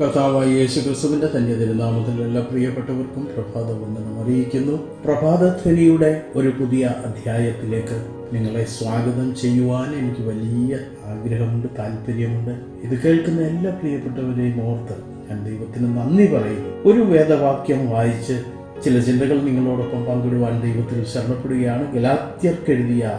കർത്താവായ യേശു ക്രിസ്തുവിന്റെ തന്നെ തിരുനാമത്തിൽ എല്ലാ പ്രിയപ്പെട്ടവർക്കും പ്രഭാത വന്ദനം അറിയിക്കുന്നു. പ്രഭാതധ്വനിയുടെ ഒരു പുതിയ അധ്യായത്തിലേക്ക് നിങ്ങളെ സ്വാഗതം ചെയ്യുവാൻ എനിക്ക് വലിയ ആഗ്രഹമുണ്ട് താല്പര്യമുണ്ട് ഇത് കേൾക്കുന്ന എല്ലാ പ്രിയപ്പെട്ടവരെയും ഓർത്ത് ഞാൻ ദൈവത്തിന് നന്ദി പറയും ഒരു വേദവാക്യം വായിച്ച് ചില ചിന്തകൾ നിങ്ങളോടൊപ്പം പങ്കിടുവാൻ ദൈവത്തിൽ ശരണപ്പെടുകയാണ്. ഗലാത്യർക്കെഴുതിയ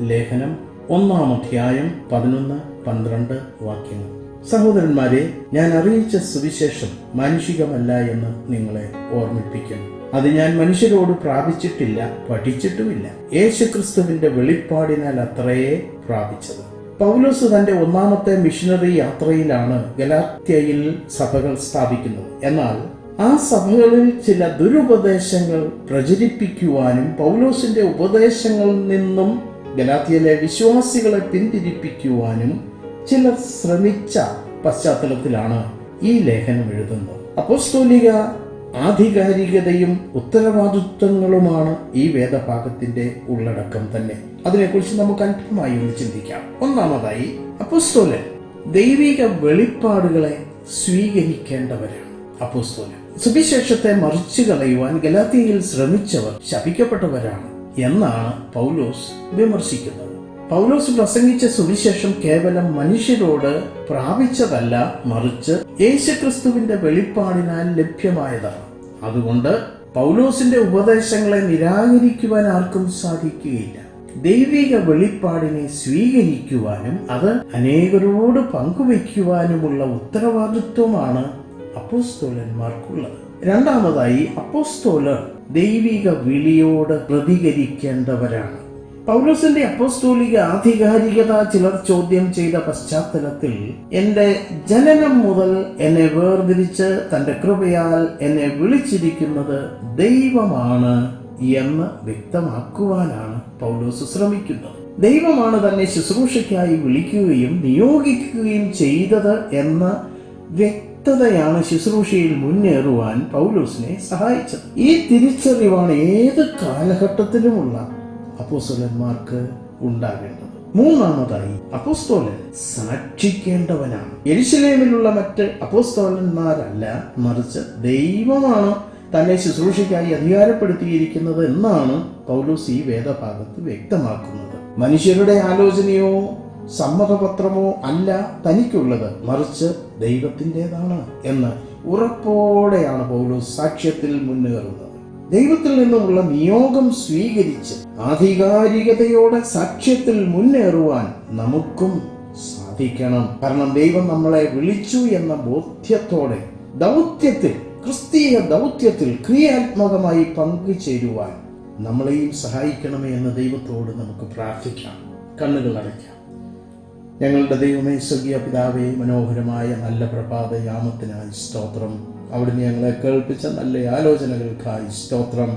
ലേഖനം ഒന്നാം അധ്യായം പതിനൊന്ന് പന്ത്രണ്ട് വാക്യങ്ങൾ. സഹോദരന്മാരെ ഞാൻ അറിയിച്ച സുവിശേഷം മാനുഷികമല്ല എന്ന് നിങ്ങളെ ഓർമ്മിപ്പിക്കുന്നു. അത് ഞാൻ മനുഷ്യരോട് പ്രാപിച്ചിട്ടില്ല പഠിച്ചിട്ടുമില്ല. യേശുക്രിസ്തുവിന്റെ വെളിപ്പാടിനാൽ അത്രയേ പ്രാപിച്ചത്. പൗലോസ് തന്റെ ഒന്നാമത്തെ മിഷനറി യാത്രയിലാണ് ഗലാത്യയിൽ സഭകൾ സ്ഥാപിക്കുന്നത്. എന്നാൽ ആ സഭകളിൽ ചില ദുരുപദേശങ്ങൾ പ്രചരിപ്പിക്കുവാനും പൗലോസിന്റെ ഉപദേശങ്ങളിൽ നിന്നും ഗലാത്തിയിലെ വിശ്വാസികളെ പിന്തിരിപ്പിക്കുവാനും ചിലർ ശ്രമിച്ച പശ്ചാത്തലത്തിലാണ് ഈ ലേഖനം എഴുതുന്നത്. അപ്പോസ്തോലിക ആധികാരികതയും ഉത്തരവാദിത്വങ്ങളുമാണ് ഈ വേദഭാഗത്തിന്റെ ഉള്ളടക്കം തന്നെ. അതിനെക്കുറിച്ച് നമുക്ക് അല്പമായി ഒന്ന് ചിന്തിക്കാം. ഒന്നാമതായി അപ്പോസ്തോലൻ ദൈവിക വെളിപ്പാടുകളെ സ്വീകരിക്കേണ്ടവരാണ് അപ്പോസ്തോലൻ. സുവിശേഷത്തെ മറിച്ചു കളയുവാൻ ഗലാത്തിയിൽ ശ്രമിച്ചവർ ശപിക്കപ്പെട്ടവരാണ് എന്നാണ് പൗലോസ് വിമർശിക്കുന്നത്. പൗലോസ് പ്രസംഗിച്ച സുവിശേഷം കേവലം മനുഷ്യരോട് പ്രാപിച്ചതല്ല മറിച്ച് യേശുക്രിസ്തുവിന്റെ വെളിപ്പാടിനാൽ ലഭ്യമായതാണ്. അതുകൊണ്ട് പൗലോസിന്റെ ഉപദേശങ്ങളെ നിരാകരിക്കുവാൻ ആർക്കും സാധിക്കുകയില്ല. ദൈവിക വെളിപ്പാടിനെ സ്വീകരിക്കുവാനും അത് അനേകരോട് പങ്കുവയ്ക്കുവാനുമുള്ള ഉത്തരവാദിത്വമാണ് അപ്പോസ്തോലന്മാർക്കുള്ളത്. രണ്ടാമതായി അപ്പോസ്തോലർ ദൈവിക വിളിയോട് പ്രതികരിക്കേണ്ടവരാണ്. പൗലോസിന്റെ അപ്പോസ്തോലിക ആധികാരികത ചിലർ ചോദ്യം ചെയ്ത പശ്ചാത്തലത്തിൽ എന്റെ ജനനം മുതൽ എന്നെ വേർതിരിച്ച് തന്റെ കൃപയാൽ എന്നെ വിളിച്ചിരിക്കുന്നത് ദൈവമാണ് എന്ന് വ്യക്തമാക്കുവാനാണ് പൗലോസ് ശ്രമിക്കുന്നത്. ദൈവമാണ് തന്നെ ശുശ്രൂഷയ്ക്കായി വിളിക്കുകയും നിയോഗിക്കുകയും ചെയ്തത് എന്ന വ്യക്തതയാണ് ശുശ്രൂഷയിൽ മുന്നേറുവാൻ പൗലോസിനെ സഹായിച്ചത്. ഈ തിരിച്ചറിവാണ് ഏത് കാലഘട്ടത്തിലുമുള്ള അപ്പോസ്തലന്മാർക്ക് ഉണ്ടാകേണ്ടത്. മൂന്നാമതായി അപ്പോസ്തോലൻ സാക്ഷിക്കേണ്ടവനാണ്. എരിശിലേമിലുള്ള മറ്റ് അപ്പോസ്തോലന്മാരല്ല മറിച്ച് ദൈവമാണ് തന്നെ ശുശ്രൂഷയ്ക്കായി അധികാരപ്പെടുത്തിയിരിക്കുന്നത് എന്നാണ് പൗലോസ് ഈ വേദഭാഗത്ത് വ്യക്തമാക്കുന്നത്. മനുഷ്യരുടെ ആലോചനയോ സമ്മതപത്രമോ അല്ല തനിക്കുള്ളത് മറിച്ച് ദൈവത്തിന്റെതാണ് എന്ന് ഉറപ്പോടെയാണ് പൗലോസ് സാക്ഷ്യത്തിൽ മുന്നേറുന്നത്. ദൈവത്തിൽ നിന്നുമുള്ള നിയോഗം സ്വീകരിച്ച് ആധികാരികതയോടെ സാക്ഷ്യത്തിൽ മുന്നേറുവാൻ നമുക്കും സാധിക്കണം. കാരണം ദൈവം നമ്മളെ വിളിച്ചു എന്ന ബോധ്യത്തോടെ ദൗത്യത്തിൽ ക്രിസ്തീയ ദൗത്യത്തിൽ ക്രിയാത്മകമായി പങ്കുചേരുവാൻ നമ്മളെയും സഹായിക്കണമേ എന്ന് ദൈവത്തോട് നമുക്ക് പ്രാർത്ഥിക്കാം. കണ്ണുകൾ അടയ്ക്കാം. ഞങ്ങളുടെ ദൈവമേ സ്വർഗീയ പിതാവേ മനോഹരമായ നല്ല പ്രഭാത യാമത്തിനായി സ്തോത്രം. അവിടുന്ന് ഞങ്ങളെ കേൾപ്പിച്ച നല്ല ആലോചനകൾക്കായി സ്തോത്രം.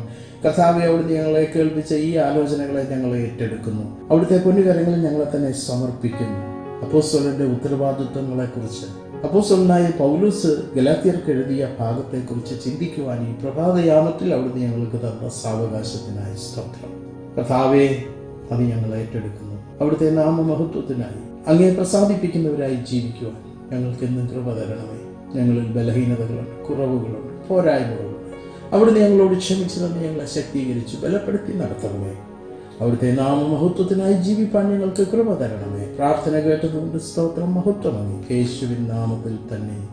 കഥാവെ അവിടുന്ന് ഞങ്ങളെ കേൾപ്പിച്ച ഈ ആലോചനകളെ ഞങ്ങൾ ഏറ്റെടുക്കുന്നു. അവിടുത്തെ പൊന്നുകരങ്ങളിൽ ഞങ്ങളെ തന്നെ സമർപ്പിക്കുന്നു. അപ്പോസ്തലന്റെ ഉത്തരവാദിത്വങ്ങളെക്കുറിച്ച് അപ്പോസ്വലനായ പൗലൂസ് ഗലാത്തിയർക്ക് എഴുതിയ ഭാഗത്തെക്കുറിച്ച് ചിന്തിക്കുവാൻ ഈ പ്രഭാതയാമത്തിൽ അവിടുന്ന് ഞങ്ങൾക്ക് തന്ന സാവകാശത്തിനായി സ്തോത്രം. കഥാവെ അത് ഞങ്ങൾ ഏറ്റെടുക്കുന്നു. അവിടുത്തെ നാമമഹത്വത്തിനായി അങ്ങേ പ്രസാദിപ്പിക്കുന്നവരായി ജീവിക്കുവാൻ ഞങ്ങൾക്ക് എന്നും കൃപ തരണമേ. ഞങ്ങളിൽ ബലഹീനതകളുണ്ട് കുറവുകളുണ്ട് പോരായ്മകളുണ്ട്. അവിടുന്ന് ഞങ്ങളോട് ക്ഷമിച്ചു തന്നെ ഞങ്ങളെ ശക്തീകരിച്ച് ബലപ്പെടുത്തി നടത്തണമേ. അവിടുത്തെ നാമമഹത്വത്തിനായി ജീവിപ്പാൻ ഞങ്ങൾക്ക് കൃപ തരണമേ. പ്രാർത്ഥന കേട്ടതുകൊണ്ട് സ്തോത്രം മഹത്വമാണ് യേശുവിൻ നാമത്തിൽ തന്നെ.